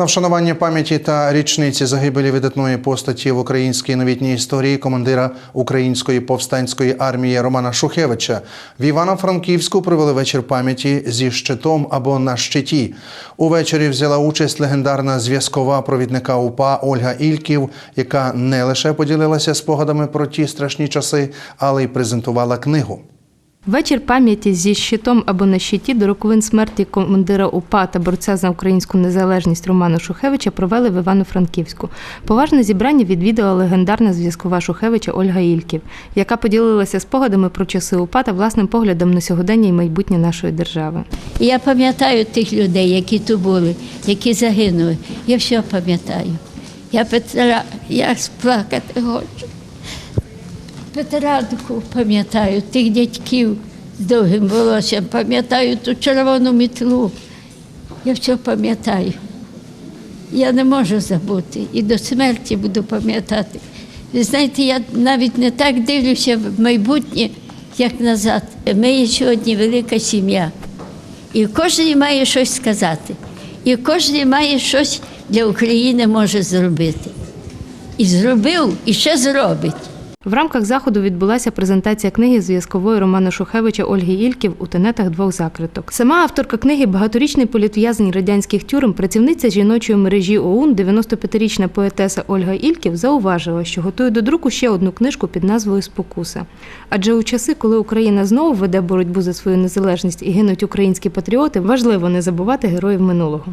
На вшанування пам'яті та річниці загибелі видатної постаті в українській новітній історії командира української повстанської армії Романа Шухевича в Івано-Франківську провели вечір пам'яті зі щитом або на щиті. Увечері взяла участь легендарна зв'язкова провідника УПА Ольга Ільків, яка не лише поділилася спогадами про ті страшні часи, але й презентувала книгу. Вечір пам'яті зі щитом або на щиті до роковин смерті командира УПА та борця за українську незалежність Романа Шухевича провели в Івано-Франківську. Поважне зібрання відвідала легендарна зв'язкова Шухевича Ольга Ільків, яка поділилася спогадами про часи УПА та власним поглядом на сьогодення і майбутнє нашої держави. Я пам'ятаю тих людей, які тут були, які загинули. Я все пам'ятаю. Я Петра, я сплакати хочу. Петрадку пам'ятаю, тих дядьків з довгим волоссям, пам'ятаю ту червону мітлу. Я все пам'ятаю. Я не можу забути і до смерті буду пам'ятати. Ви знаєте, я навіть не так дивлюся в майбутнє, як назад. Ми є сьогодні велика сім'я. І кожен має щось сказати. І кожен має щось для України може зробити. І зробив, і ще зробить. В рамках заходу відбулася презентація книги зв'язкової Романа Шухевича Ольги Ільків у тенетах двох закриток. Сама авторка книги багаторічний політв'язень радянських тюрем, працівниця жіночої мережі ОУН, 95-річна поетеса Ольга Ільків, зауважила, що готує до друку ще одну книжку під назвою Спокуса. Адже у часи, коли Україна знову веде боротьбу за свою незалежність і гинуть українські патріоти, важливо не забувати героїв минулого.